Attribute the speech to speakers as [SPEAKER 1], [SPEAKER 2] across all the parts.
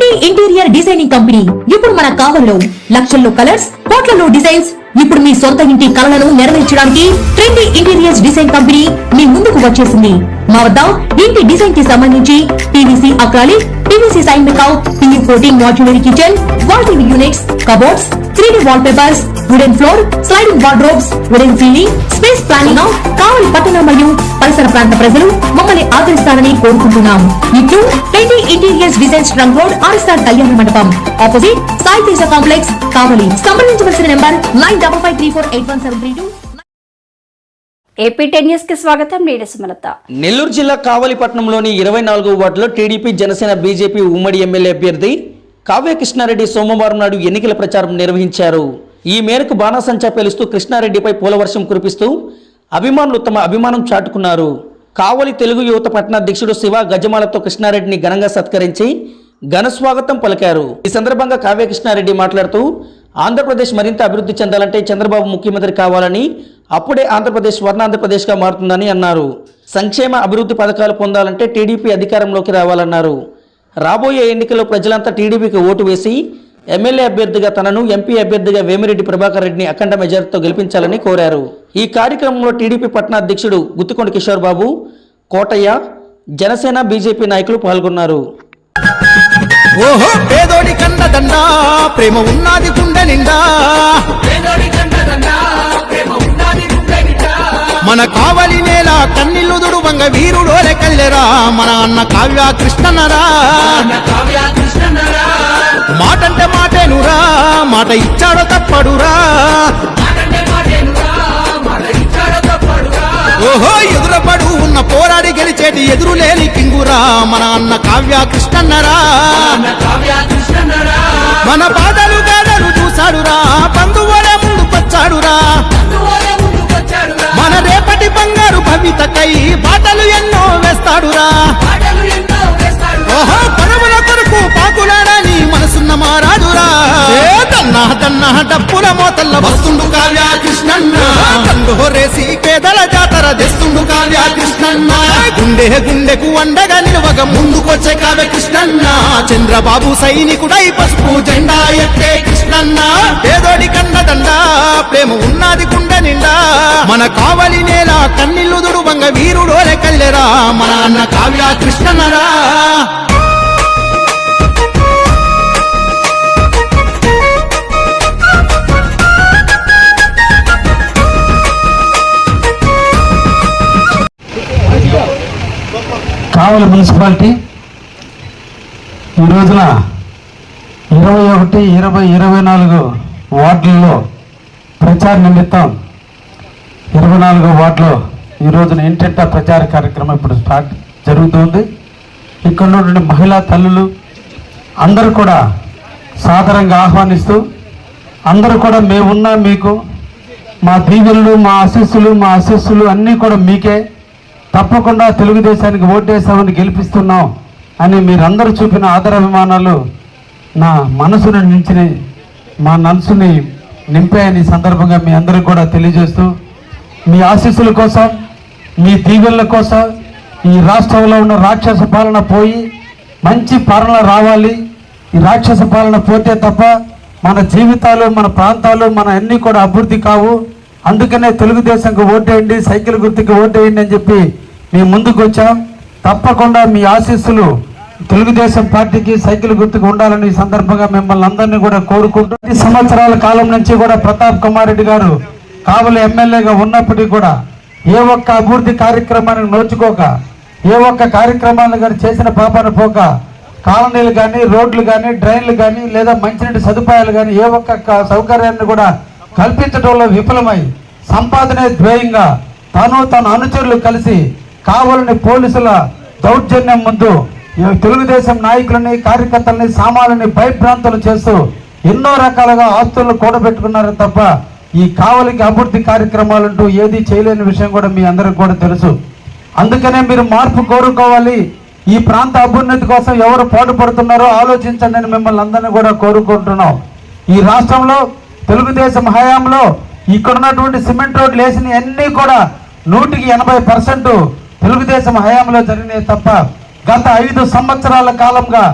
[SPEAKER 1] be trendy interior designing company. ఇప్పుడు మన కావల్లో లక్షల్లో కలర్స్ కోట్లలో డిజైన్స్. ఇప్పుడు మీ సొంత ఇంటి కలలను నెరవేర్చడానికి ట్రెండీ ఇంటీరియర్స్ డిజైన్ కంపెనీ మీ ముందుకు వచ్చేసింది. మా వద్ద ఇంటి డిజైన్కి సంబంధించి PVC acrylic PVC sign make out PU coating modular kitchen wall TV units cupboards three D wall papers wooden floor sliding wardrobes wooden ceiling space planning Kavali పట్టణ మరియు పరిసర ప్రాంత ప్రజలు మమ్మల్ని ఆదరిస్తారని కోరుకుంటున్నాం. ఇట్లు twenty interiors design trunk road RSR Kalyana Mandapam opposite Sai Teja complex Kavali సంప్రదించవలసిన number nine double five three four eight one seven three two
[SPEAKER 2] AP న్యూస్కి స్వాగతం. నేను సుమలత.
[SPEAKER 3] నెల్లూరు జిల్లా కావలిపట్నంలోని ఇరవై నాలుగో వార్డులో టీడీపీ జనసేన బీజేపీ ఉమ్మడి ఎమ్మెల్యే అభ్యర్థి కావ్య కృష్ణారెడ్డి సోమవారం నాడు ఎన్నికల ప్రచారం నిర్వహించారు. ఈ మేరకు బాణాసంచా పేలుస్తూ కృష్ణారెడ్డిపై పూలవర్షం కురిపిస్తూ అభిమానులు తమ అభిమానం చాటుకున్నారు. కావలి తెలుగు యువత పట్టణాధ్యక్షుడు శివ గజమాలతో కృష్ణారెడ్డిని ఘనంగా సత్కరించి ఘన స్వాగతం పలికారు. ఈ సందర్భంగా కావ్యకృష్ణారెడ్డి మాట్లాడుతూ ఆంధ్రప్రదేశ్ మరింత అభివృద్ధి చెందాలంటే చంద్రబాబు ముఖ్యమంత్రి కావాలని అప్పుడే ఆంధ్రప్రదేశ్ స్వర్ణాంధ్రప్రదేశ్గా మారుతుందని అన్నారు. సంక్షేమ అభివృద్ధి పథకాలు పొందాలంటే టీడీపీ అధికారంలోకి రావాలన్నారు. రాబోయే ఎన్నికల్లో ప్రజలంతా టీడీపీకి ఓటు వేసి ఎమ్మెల్యే అభ్యర్థిగా తనను ఎంపీ అభ్యర్థిగా వేమిరెడ్డి ప్రభాకర్ రెడ్డిని అఖండ మెజార్టీతో గెలిపించాలని కోరారు. ఈ కార్యక్రమంలో టీడీపీ పట్నా అధ్యక్షుడు గుత్తికొండ కిషోర్ బాబు కోటయ్య జనసేన బీజేపీ నాయకులు పాల్గొన్నారు.
[SPEAKER 4] ఓహో పేదోడి కండదండ ప్రేమ ఉన్నది గుండె నిండా. మన కావలి నేల కన్నీళ్ళు దుడువంగ వీరుడోలే కల్లెరా మన అన్న కావ్య కృష్ణనరా మాటంటే మాటేనురా మాట ఇచ్చాడో తప్పడురా. ఓహో ఎదురపడు ఉన్న పోరాడి గెలిచేటి ఎదురులేని కింగురా మన అన్న కావ్య కృష్ణన్నరా. మన బాధలు గాథలు చూశాడురా బంధువుల ముందు వచ్చాడురా మన రేపటి బంగారు భవితకై బాటలు ఎన్నో వేస్తాడురా. ఓహో ఏ దన్నా డప్పుల మోతల్ల వస్తుండు కావ్య కృష్ణన్న కండు రేసి పేదల జాతర తెస్తుండు కావ్య కృష్ణన్న గుండె గుండెకు అండగా నిలవగ ముందుకొచ్చే కావ్య కృష్ణన్న చంద్రబాబు సైనికుడై పసుపు జెండా ఎత్తే కృష్ణన్న. పేదోడి కన్నదండ ప్రేమ ఉన్నది గుండె నిండా. మన కావలి నేల కన్నిల్లు దుడువంగ వీరుడోలే కల్లెరా. మన అన్న కావ్య కృష్ణన్నరా
[SPEAKER 5] కావలి మున్సిపాలిటీ. ఈ రోజున ఇరవై ఒకటి ఇరవై ఇరవై నాలుగు వార్డులలో ప్రచార నిమిత్తం ఇరవై నాలుగో వార్డులో ఈ రోజున ఇంటింట ప్రచార కార్యక్రమం ఇప్పుడు స్టార్ట్ జరుగుతుంది. ఇక్కడ ఉన్నటువంటి మహిళా తల్లులు అందరూ కూడా సాధారణంగా ఆహ్వానిస్తూ అందరూ కూడా మేమున్నా మీకు మా దీవెనలు మా ఆశీస్సులు మా ఆశీస్సులు అన్నీ కూడా మీకే తప్పకుండా తెలుగుదేశానికి ఓటేసామని గెలిపిస్తున్నాం అని మీరందరూ చూపిన ఆదరాభిమానాలు నా మనసును నించిన మా మనసుని నింపాయని సందర్భంగా మీ అందరికీ కూడా తెలియజేస్తూ మీ ఆశీస్సుల కోసం మీ దీవెనల కోసం ఈ రాష్ట్రంలో ఉన్న రాక్షస పాలన పోయి మంచి పాలన రావాలి. ఈ రాక్షస పాలన పోతే తప్ప మన జీవితాలు మన ప్రాంతాలు మన అన్నీ కూడా అభివృద్ధి కావు. అందుకనే తెలుగుదేశంకి ఓటేయండి సైకిల్ గుర్తుకి ఓటేయండి అని చెప్పి మేము ముందుకు వచ్చాం. తప్పకుండా మీ ఆశీస్సులు తెలుగుదేశం పార్టీకి సైకిల్ గుర్తుకు ఉండాలని ఈ సందర్భంగా మిమ్మల్ని అందరినీ కూడా కోరుకుంటూ ఈ సంవత్సరాల కాలం నుంచి కూడా ప్రతాప్ కుమార్ రెడ్డి గారు కావలి ఎమ్మెల్యేగా ఉన్నప్పటికీ కూడా ఏ ఒక్క అభివృద్ధి కార్యక్రమానికి నోచుకోక ఏ ఒక్క కార్యక్రమాలను కానీ చేసిన పాపాన పోక కాలనీలు కానీ రోడ్లు కానీ డ్రైన్లు కానీ లేదా మంచినీటి సదుపాయాలు కానీ ఏ ఒక్క సౌకర్యాన్ని కూడా కల్పించడంలో విఫలమై సంపాదనే ధ్యేయంగా తను తన అనుచరులు కలిసి కావాలని పోలీసుల దౌర్జన్యం ముందు తెలుగుదేశం నాయకులని కార్యకర్తలని సామాన్లని భయభ్రాంతులు చేస్తూ ఎన్నో రకాలుగా ఆస్తులను కూడబెట్టుకున్నారు తప్ప ఈ కావలికి అభివృద్ధి కార్యక్రమాలంటూ ఏది చేయలేని విషయం కూడా మీ అందరికి కూడా తెలుసు. అందుకనే మీరు మార్పు కోరుకోవాలి. ఈ ప్రాంత అభ్యున్నతి కోసం ఎవరు పాటుపడుతున్నారో ఆలోచించండి అని మిమ్మల్ని అందరినీ కూడా కోరుకుంటున్నాం. ఈ రాష్ట్రంలో తెలుగుదేశం హయాంలో ఇక్కడ ఉన్నటువంటి సిమెంట్ రోడ్లు వేసిన అన్నీ కూడా నూటికి ఎనభై పర్సెంట్ తెలుగుదేశం హయాంలో జరిగినాయి తప్ప గత ఐదు సంవత్సరాల కాలంగా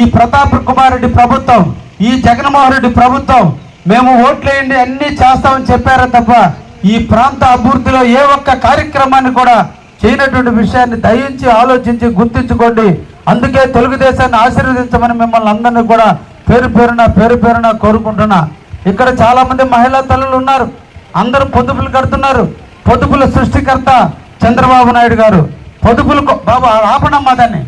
[SPEAKER 5] ఈ ప్రతాప్ కుమార్ రెడ్డి ప్రభుత్వం ఈ జగన్మోహన్ రెడ్డి ప్రభుత్వం మేము ఓట్లేయండి అన్నీ చేస్తామని చెప్పారే తప్ప ఈ ప్రాంత అభివృద్ధిలో ఏ ఒక్క కార్యక్రమాన్ని కూడా చేయనటువంటి విషయాన్ని దయించి ఆలోచించి గుర్తించుకోండి. అందుకే తెలుగుదేశాన్ని ఆశీర్వదించమని మిమ్మల్ని అందరినీ కూడా పేరు పేరున పేరు పేరున కోరుకుంటున్నా. ఇక్కడ చాలా మంది మహిళా తల్లులు ఉన్నారు. అందరూ పొదుపులు కడుతున్నారు. పొదుపుల సృష్టికర్త చంద్రబాబు నాయుడు గారు. పొదుపులు బాబు ఆపణమ్మా దాన్ని.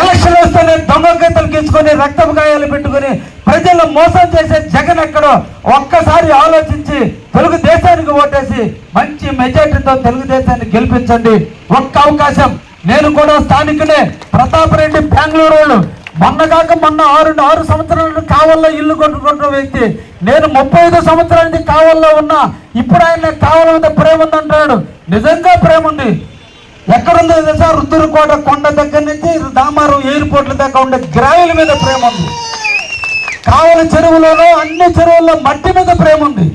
[SPEAKER 5] ఎలక్షన్ వస్తేనే దొంగ గీతలు గీసుకొని రక్తపు గాయాలు పెట్టుకొని ప్రజలు మోసం చేసే జగన్ ఎక్కడో ఒక్కసారి ఆలోచించి తెలుగుదేశానికి ఓటేసి మంచి మెజార్టీతో తెలుగుదేశాన్ని గెలిపించండి. ఒక్క అవకాశం. నేను కూడా స్థానికునే ప్రతాప్ రెడ్డి బెంగళూరు వాళ్ళు. మొన్న కాక మొన్న ఆరు ఆరు సంవత్సరాల నుండి కావల్లో ఇల్లు కొట్టుకుంటున్న వ్యక్తి నేను ముప్పై ఐదు సంవత్సరాల నుంచి కావల్లో ఉన్నా ఇప్పుడు ఆయన కావల మీద ప్రేమ ఉందంటాడు. నిజంగా ప్రేమ ఉంది. ఎక్కడుందో తెలుసా? రుద్దురుకోట కొండ దగ్గర నుంచి దామారం ఎయిర్పోర్ట్ల దాకా ఉండే గ్రావిల మీద ప్రేమ ఉంది. కావల చెరువులోనూ అన్ని చెరువుల్లో మట్టి మీద ప్రేమ ఉంది.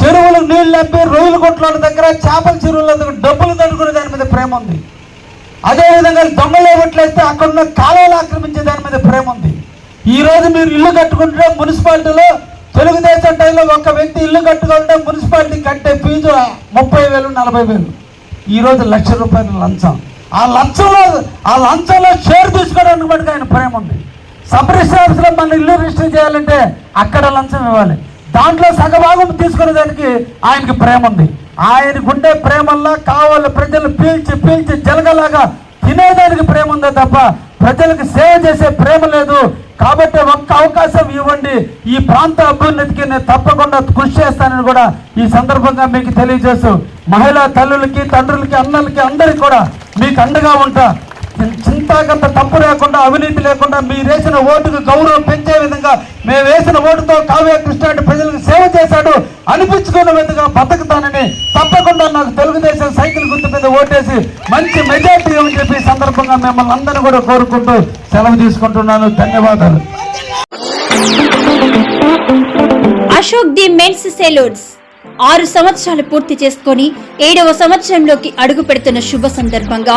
[SPEAKER 5] చెరువులు నీళ్ళు నప్పి రొయ్యలు కొట్ల దగ్గర చేపల చెరువుల దగ్గర డబ్బులు తడుకునే దాని మీద ప్రేమ ఉంది. అదేవిధంగా దొంగలు కొట్లేస్తే అక్కడ ఉన్న కాలువలు ఆక్రమించే దాని మీద ప్రేమ ఉంది. ఈ రోజు మీరు ఇల్లు కట్టుకుంటే మున్సిపాలిటీలో తెలుగుదేశం టైంలో ఒక వ్యక్తి ఇల్లు కట్టుకుంటే మున్సిపాలిటీ కట్టే ఫీజు ముప్పై వేలు నలభై వేలు. ఈ రోజు లక్ష రూపాయల లంచం. ఆ లంచంలో ఆ లంచంలో షేర్ తీసుకోవడానికి మటుకు ఆయన ప్రేమ ఉంది. సబ్ రిజిస్టర్ మన ఇల్లు రిజిస్టర్ చేయాలంటే అక్కడ లంచం ఇవ్వాలి. దాంట్లో సగభాగం తీసుకునే దానికి ఆయనకి ప్రేమ ఉంది. ఆయనకుండే ప్రేమల్లా కావాలి ప్రజలు పీల్చి పీల్చి జలగలాగా తినేదానికి ప్రేమ ఉందే తప్ప ప్రజలకు సేవ చేసే ప్రేమ లేదు. కాబట్టి ఒక్క అవకాశం ఇవ్వండి. ఈ ప్రాంత అభ్యున్నతికి నేను తప్పకుండా కృషి చేస్తానని కూడా ఈ సందర్భంగా మీకు తెలియజేస్తూ మహిళా తల్లులకి తండ్రులకి అన్నలకి అందరికి కూడా మీకు అండగా ఉంటా. చింతాగంత తప్పు లేకుండా అవినీతి లేకుండా మీరు వేసిన ఓటుకు గౌరవం పెంచే విధంగా మేము వేసిన ఓటుతో కావ్య కృష్ణారెడ్డి ప్రజలకు సేవ చేశాడు. అనిపించుకున్న విధంగా బతకతానని తప్పకుండా నాకు తెలుగుదేశం సైకిల్ గుర్తు మీద ఓటేసి మంచి మెజార్టీ అని చెప్పి సందర్భంగా మిమ్మల్ని అందరూ కూడా కోరుకుంటూ సెలవు తీసుకుంటున్నాను. ధన్యవాదాలు.
[SPEAKER 2] Ashok the men's salons. ఆరు సంవత్సరాలు పూర్తి చేసుకొని ఏడవ సంవత్సరంలోకి అడుగు పెడుతున్న శుభ సందర్భంగా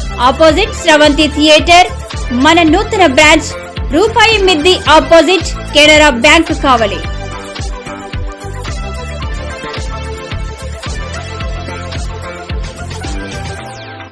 [SPEAKER 2] Opposite Sravanthi theatre. మన నూతన బ్రాంచ్ రూపాయి మిద్ది ఆపోజిట్ కెనరా బ్యాంక్ కావలి.